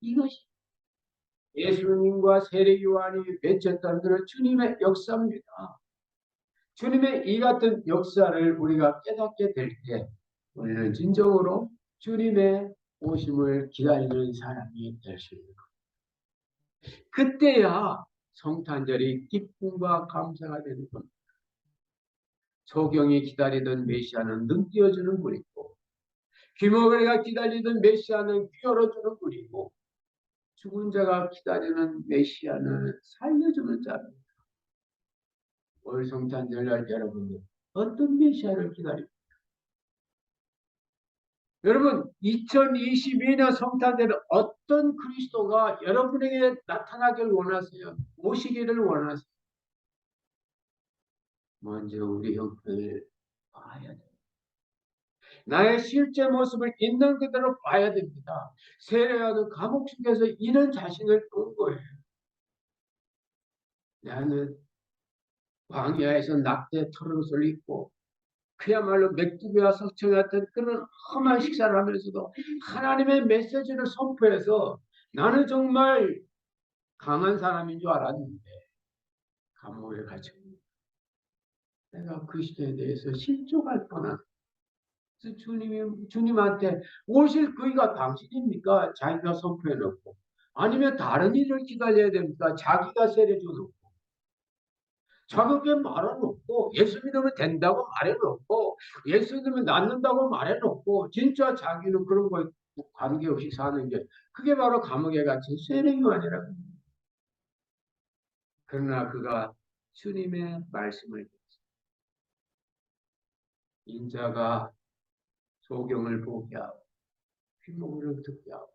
이것이 예수님과 세례 요한이 맺혔던 그런 주님의 역사입니다. 주님의 이 같은 역사를 우리가 깨닫게 될 때 우리는 진정으로 주님의 오심을 기다리는 사람이 될 수 있는 겁니다. 그때야 성탄절이 기쁨과 감사가 되는 겁니다. 소경이 기다리던 메시아는 눈 띄어주는 분이고 귀머거리가 기다리던 메시아는 귀 열어주는 분이고 죽은 자가 기다리는 메시아는 살려주는 자입니다. 올 성탄절날 여러분들 어떤 메시아를 기다립니까? 여러분 2022년 성탄절에 어떤 그리스도가 여러분에게 나타나길 원하세요? 오시기를 원하세요? 먼저 우리 형편을 봐야 돼요. 나의 실제 모습을 있는 그대로 봐야 됩니다. 세례하는 감옥 속에서 이런 자신을 본 거예요. 나는 광야에서 낙대 털옷을 입고 그야말로 맥두비와 석청 같은 그런 험한 식사를 하면서도 하나님의 메시지를 선포해서 나는 정말 강한 사람인 줄 알았는데 감옥에 갇혀 내가 그 시대에 대해서 실족할 뻔한 그래서 주님이 주님한테 오실 그이가 당신입니까? 자기가 선포해 놓고 아니면 다른 일을 기다려야 됩니까? 자기가 세례 줘놓고 자기게 말해놓고 예수 믿으면 된다고 말해놓고 예수 믿으면 낫는다고 말해놓고 진짜 자기는 그런 거에 관계없이 사는 게 그게 바로 감옥에 갇힌 세례요한이라고. 그러나 그가 주님의 말씀을 인자가 소경을 보게 하고 귀목을 듣게 하고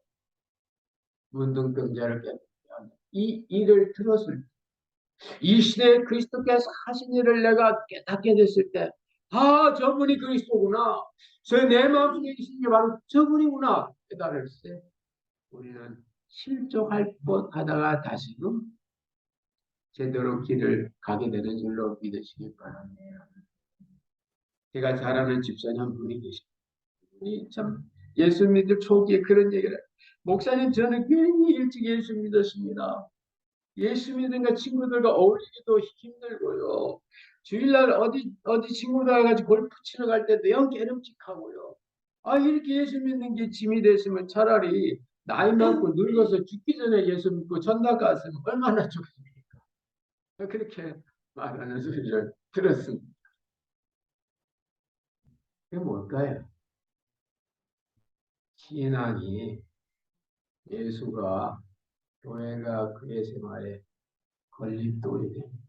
문둥병자를 깨닫게 하는 이 일을 들었을 때 이 시대에 그리스도께서 하신 일을 내가 깨닫게 됐을 때, 아, 저분이 그리스도구나. 저내 마음속에 계신 게 바로 저분이구나. 깨달을 때, 우리는 실족할 뻔 하다가 다시금 제대로 길을 가게 되는 줄로 믿으시기 바랍니다. 제가 잘 아는 집사님 한 분이 계십니다. 이 참, 예수 믿을 초기에 그런 얘기를, 목사님, 저는 괜히 일찍 예수 믿었습니다. 예수 믿는 친구들과 어울리기도 힘들고요. 주일날 어디 어디 친구들 같이 골프 치러 갈 때도 영 깨름직하고요. 아 이렇게 예수 믿는 게 짐이 됐으면 차라리 나이 많고 늙어서 죽기 전에 예수 믿고 전락 갔으면 얼마나 좋습니까? 그렇게 말하는 소리를 들었습니다. 그게 뭘까요? 신앙이 예수가 교회가 그의 생활에 걸림돌이 됩니다.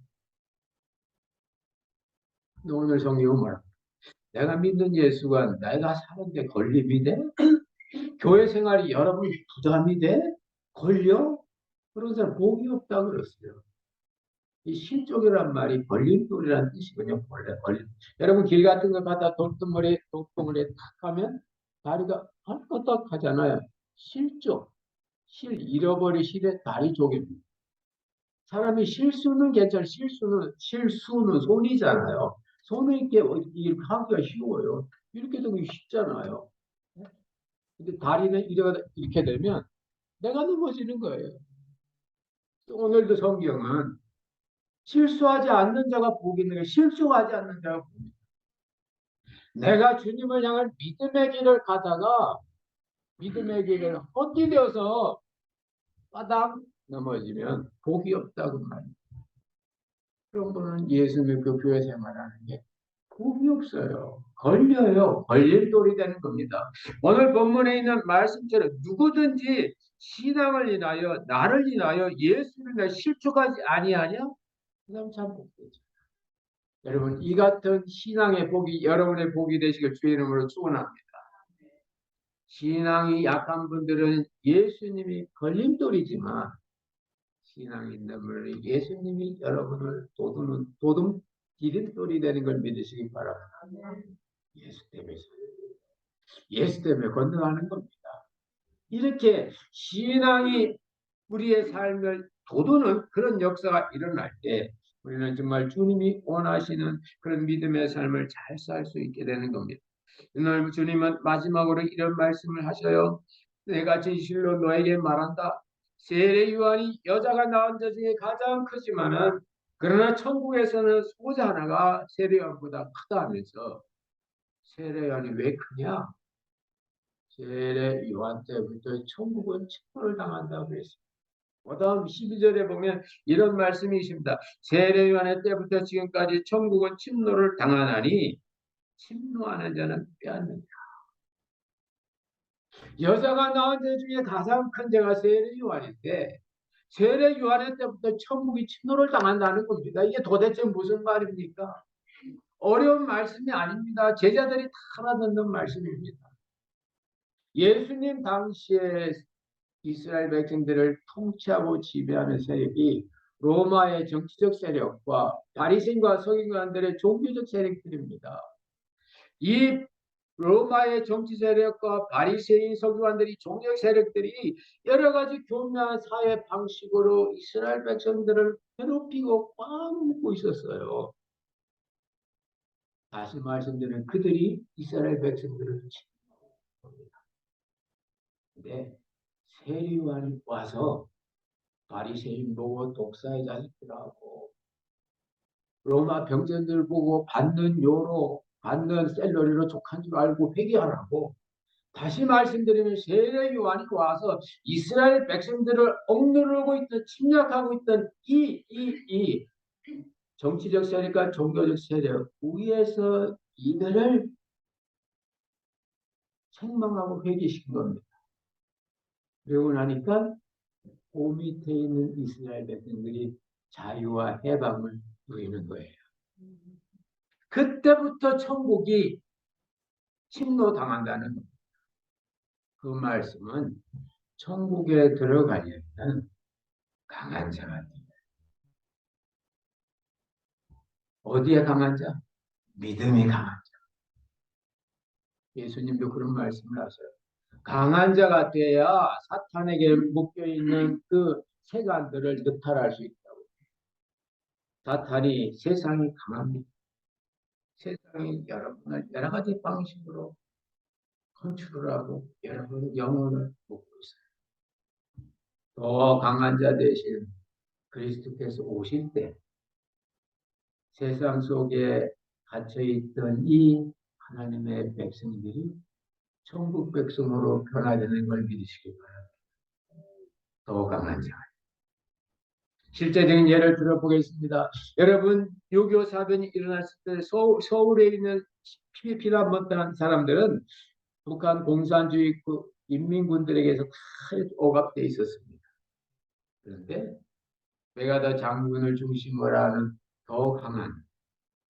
오늘 성경은 뭐라? 내가 믿는 예수가 내가 사는데 걸림이 돼? 교회 생활이 여러분 부담이 돼? 걸려? 그런 사람 복이 없다 그랬어요. 이 신쪽이란 말이 걸림돌이라는 뜻이거든요. 원래 걸림. 여러분 길 같은 거 가다 돌덩어리 돌덩어리에 탁 하면 다리가 헐거덕 하잖아요. 실족. 실 잃어버리 실의 다리 조개입니다. 사람이 실수는 괜찮아. 실수는 실수는 손이잖아요. 손을 이렇게 이렇게 하기가 쉬워요. 이렇게 되기 쉽잖아요. 근데 다리는 이렇게 되면 내가 넘어지는 거예요. 오늘도 성경은 실수하지 않는 자가 복이 있는 게 실수하지 않는 자가 복이 내가 주님을 향한 믿음의 길을 가다가 믿음의 길을 헛디뎌서 바닥 넘어지면 복이 없다고 말합니다. 그런 분은 예수 믿고 교회 생활하는 게 복이 없어요. 걸려요. 걸림돌이 되는 겁니다. 오늘 본문에 있는 말씀처럼 누구든지 신앙을 인하여 나를 인하여 예수를 내 실족하지 아니하냐? 그 사람 참 복되죠. 여러분 이 같은 신앙의 복이 여러분의 복이 되시길 주의 이름으로 축원합니다. 신앙이 약한 분들은 예수님이 걸림돌이지만 신앙 있는 분은 예수님이 여러분을 도두는 도둠 디딤돌이 되는 걸 믿으시기 바랍니다. 예수 때문에 예수 때문에 건너가는 겁니다. 이렇게 신앙이 우리의 삶을 도두는 그런 역사가 일어날 때 우리는 정말 주님이 원하시는 그런 믿음의 삶을 잘 살 수 있게 되는 겁니다. 오늘 주님은 마지막으로 이런 말씀을 하셔요. 내가 진실로 너에게 말한다. 세례 요한이 여자가 낳은 자 중에 가장 크지만은 그러나 천국에서는 소자 하나가 세례 요한보다 크다 하면서 세례 요한이 왜 크냐? 세례 요한 때부터 천국은 침노를 당한다고 그랬어요. 그 다음 12절에 보면 이런 말씀이 있습니다. 세례 요한의 때부터 지금까지 천국은 침노를 당하나니 침노하는 자는 빼앗는다. 여자가 낳은 자 중에 가장 큰 자가 세례 요한인데 세례 요한의 때부터 천국이 침노를 당한다는 겁니다. 이게 도대체 무슨 말입니까? 어려운 말씀이 아닙니다. 제자들이 다 알아듣는 말씀입니다. 예수님 당시에 이스라엘 백성들을 통치하고 지배하는 세력이 로마의 정치적 세력과 바리새인과 서기관들의 종교적 세력들입니다. 이 로마의 정치 세력과 바리새인 서기관들이 종교적 세력들이 여러 가지 교묘한 사회 방식으로 이스라엘 백성들을 괴롭히고 꽉 묶고 있었어요. 다시 말씀드리면 그들이 이스라엘 백성들을 겁니다. 근데 세리관이 와서 바리새인 보고 독사의 자식들하고 로마 병전들 보고 받는 요로 받는 셀러리로 족한 줄 알고 회개하라고 다시 말씀드리면 세례 요한이 와서 이스라엘 백성들을 억누르고 있던 침략하고 있던 이 이, 이 정치적 세력과 종교적 세력 위에서 이들을 책망하고 회개시킨 겁니다. 그러고 나니까 그 밑에 있는 이스라엘 백성들이 자유와 해방을 누리는 거예요. 그때부터 천국이 침노당한다는. 그 말씀은 천국에 들어가려면 강한 자가 돼요. 어디에 강한 자? 믿음이 강한 자. 예수님도 그런 말씀을 하셔요. 강한 자가 돼야 사탄에게 묶여 있는 그 세간들을 느탈할 수 있다고. 사탄이 세상이 강합니다. 세상이 여러분을 여러 가지 방식으로 컨트롤 하고 여러분 영혼을 먹고 있어요. 더 강한 자 대신 그리스도께서 오실 때 세상 속에 갇혀 있던 이 하나님의 백성들이 천국 백성으로 변화되는 걸 믿으시기 바랍니다. 더 강한 자. 실제적인 예를 들어보겠습니다. 여러분 유교 사변이 일어났을 때 서, 서울에 있는 피난 못한 사람들은 북한 공산주의 그 인민군들에게서 다 억압돼 있었습니다. 그런데 메가다 장군을 중심으로 하는 더 강한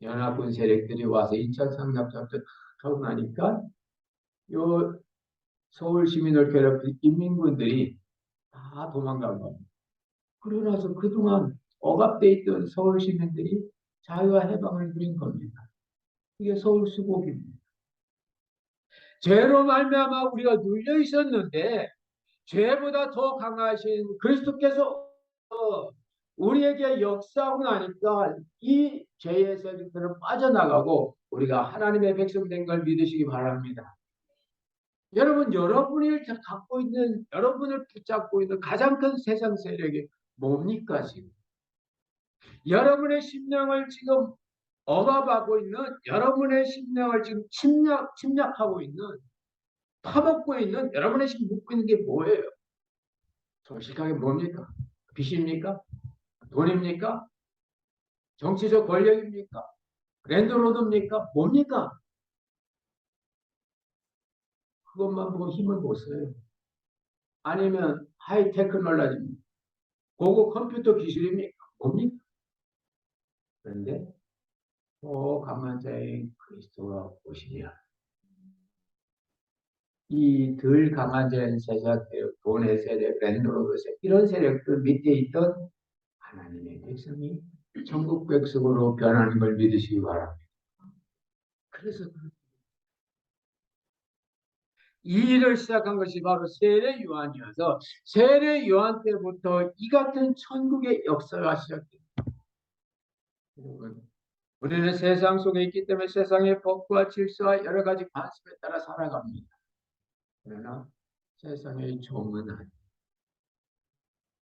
연합군 세력들이 와서 2차 상납작전 하고 나니까 요 서울 시민을 괴롭힌 인민군들이 다 도망간 겁니다. 그러나서 그동안 억압돼 있던 서울 시민들이 자유와 해방을 누린 겁니다. 이게 서울 수복입니다. 죄로 말미암아 우리가 눌려 있었는데 죄보다 더 강하신 그리스도께서 우리에게 역사하고 나니까 이 죄의 세력들은 빠져나가고 우리가 하나님의 백성 된 걸 믿으시기 바랍니다. 여러분, 여러분이 갖고 있는, 여러분을 붙잡고 있는 가장 큰 세상 세력이 뭡니까, 지금? 여러분의 심령을 지금 억압하고 있는, 여러분의 심령을 지금 침략, 침략하고 있는, 파먹고 있는, 여러분의 지금 묻고 있는 게 뭐예요? 솔직하게 뭡니까? 빚입니까? 돈입니까? 정치적 권력입니까? 랜드로드입니까? 뭡니까? 그것만 보고 힘을 못 써요. 아니면 하이 테크놀로지입니까? 고급 컴퓨터 기술입니까? 뭡니까? 그런데 또 강한 자의 그리스도가 오시면 이 덜 강한 자의 세력, 돈의 세력, 랜드로드 세력 이런 세력들 밑에 있던 하나님의 백성이 천국 백성으로 변하는 걸 믿으시기 바랍니다. 그래서 이 일을 시작한 것이 바로 세례 요한이어서 세례 요한 때부터 이 같은 천국의 역사가 시작됩니다. 여러분, 우리는 세상 속에 있기 때문에 세상의 법과 질서와 여러 가지 관습에 따라 살아갑니다. 그러나 세상의 종은 아니.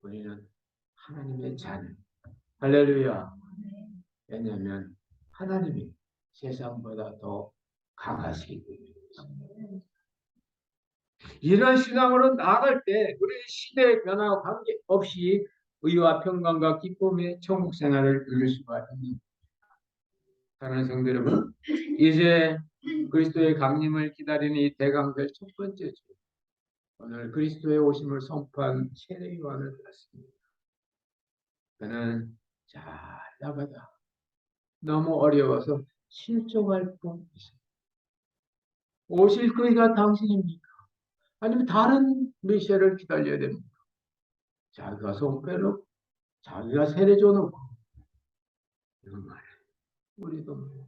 우리는 하나님의 자녀. 할렐루야. 왜냐하면 하나님이 세상보다 더 강하시기 때문입니다. 이런 신앙으로 나아갈 때 우리 시대의 변화와 관계없이 의와 평강과 기쁨의 천국 생활을 누릴 수가 있습니다. 사랑하는 성도 여러분, 이제 그리스도의 강림을 기다리는 이 대강절 첫 번째 주 오늘 그리스도의 오심을 선포한 세례 요한을 들었습니다. 그는 잘 나가다 너무 어려워서 실종할 뻔했어요. 오실 그이가 당신입니까? 아니면 다른 메시아를 기다려야 됩니까? 자기가 손 빼놓고 자기가 세례 줘놓고 이런 말 우리도 뭐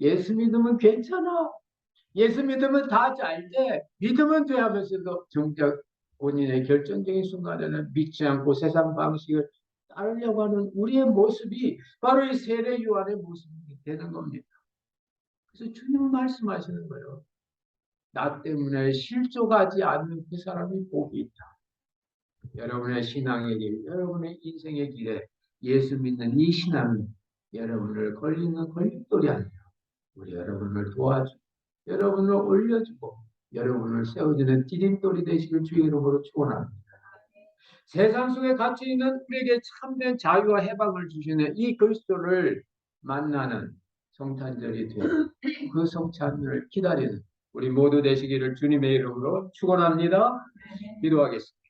예수 믿으면 괜찮아. 예수 믿으면 다 잘 돼. 믿으면 돼 하면서도 정작 본인의 결정적인 순간에는 믿지 않고 세상 방식을 따르려고 하는 우리의 모습이 바로 이 세례 요한의 모습이 되는 겁니다. 그래서 주님은 말씀하시는 거예요. 나 때문에 실족하지 않는 그 사람이 복이 있다. 여러분의 신앙의 길, 여러분의 인생의 길에 예수 믿는 이 신앙이 여러분을 걸리는 걸림돌이 아니라 우리 여러분을 도와주고 여러분을 올려주고 여러분을 세워주는 디딤돌이 되시길 주의 이름으로 축원합니다. 세상 속에 갇혀 있는 우리에게 참된 자유와 해방을 주시는 이 그리스도를 만나는 성탄절이 되어 그 성찬을 기다리는 우리 모두 되시기를 주님의 이름으로 축원합니다. 기도하겠습니다.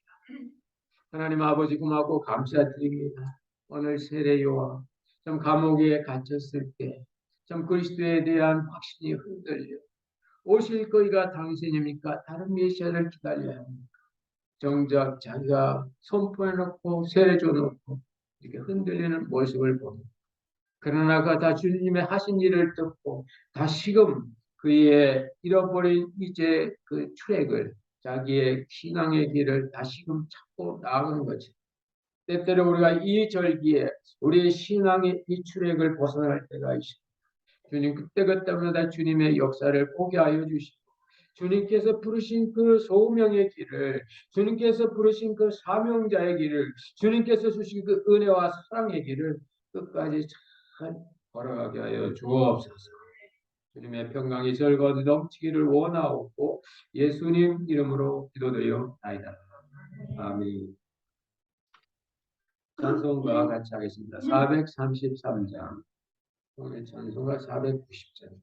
하나님 아버지 고맙고 감사드립니다. 오늘 세례요와 좀 감옥에 갇혔을 때좀 그리스도에 대한 확신이 흔들려 오실 거이가 당신입니까? 다른 메시아를 기다려야 합니까? 정작 자기가 선포해놓고 세례 줘놓고 이렇게 흔들리는 모습을 봅니다. 그러나 그다 주님의 하신 일을 듣고 다시금 그의 잃어버린 이제 그 트랙을 자기의 신앙의 길을 다시금 찾고 나아가는 거지. 때때로 우리가 이 절기에 우리의 신앙의 이 트랙을 벗어날 때가 있습니다. 주님 그때그때마다 주님의 역사를 보게 하여 주시고 주님께서 부르신 그 소명의 길을 주님께서 부르신 그 사명자의 길을 주님께서 주신 그 은혜와 사랑의 길을 끝까지 잘 걸어가게 하여 주옵소서. 주님의 평강이 절거지 넘치기를 원하옵고 예수님 이름으로 기도드려 나이다. 아멘. 찬송과 같이 하겠습니다. 433장. 오늘 찬송가 490장.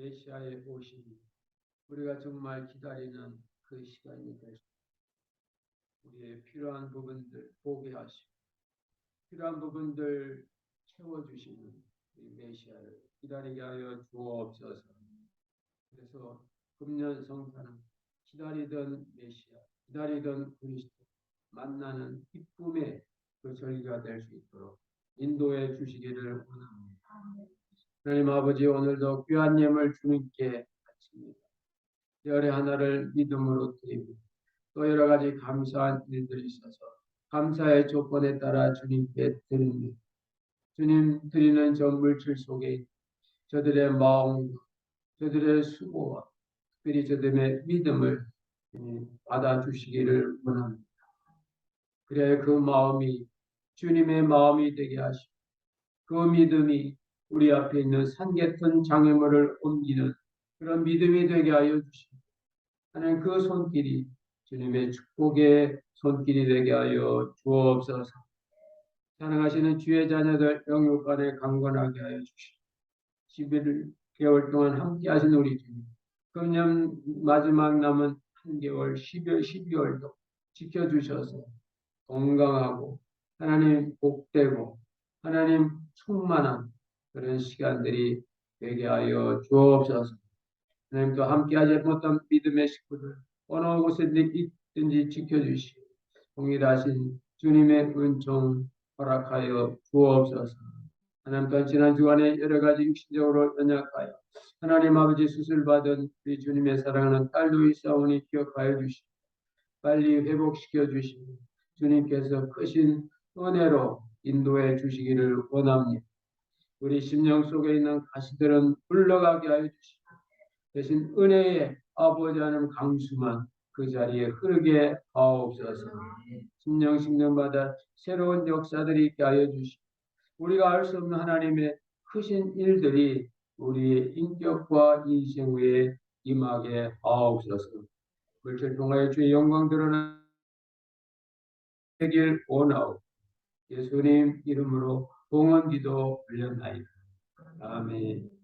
메시아의 오심이 우리가 정말 기다리는 그 시간이 될 수, 우리의 필요한 부분들 보게 하시고 필요한 부분들 채워주시는 이 메시아를 기다리게 하여 주옵소서. 그래서 금년 성탄은 기다리던 메시아, 기다리던 그리스도 만나는 기쁨의 그 절기가 될 수 있도록 인도해 주시기를 원합니다. 하나님 아버지 오늘도 귀한 예물 주님께 바칩니다. 열의 하나를 믿음으로 드립니다. 또 여러 가지 감사한 일들이 있어서 감사의 조건에 따라 주님께 드립니다. 주님 드리는 저 물질 속에 저들의 마음, 저들의 수고와 특별히 저들의 믿음을 받아주시기를 원합니다. 그래 그 마음이 주님의 마음이 되게 하시고 그 믿음이 우리 앞에 있는 산계튼 장애물을 옮기는 그런 믿음이 되게 하여 주시고 하나님 그 손길이 주님의 축복의 손길이 되게 하여 주옵소서. 사랑하시는 주의 자녀들 영육 간에 강건하게 하여 주시고 11개월 동안 함께 하신 우리 주님 금년 마지막 남은 한 개월 12월 12월도 지켜주셔서 건강하고 하나님 복되고 하나님 충만한 그런 시간들이 되게 하여 주옵소서. 하나님도 함께하지 못한 믿음의 식구들 어느 곳에든지 있든지 지켜주시고 동일하신 주님의 은총 허락하여 주옵소서. 하나님 또한 지난 주간에 여러 가지 육신적으로 연약하여 하나님 아버지 수술받은 우리 주님의 사랑하는 딸도 있사오니 기억하여 주시고 빨리 회복시켜 주시고 주님께서 크신 은혜로 인도해 주시기를 원합니다. 우리 심령 속에 있는 가시들은 물러가게 하여 주시고 대신 은혜의 아버지 하나님 강수만 그 자리에 흐르게 하옵소서. 심령 식는마다 새로운 역사들이 있게 하여 주시고 우리가 알 수 없는 하나님의 크신 일들이 우리의 인격과 인생 위에 임하게 하옵소서. 물질 통하여 주의 영광 드러나 되길 원하오. 예수님 이름으로 봉헌기도 올렸나이다. 아멘.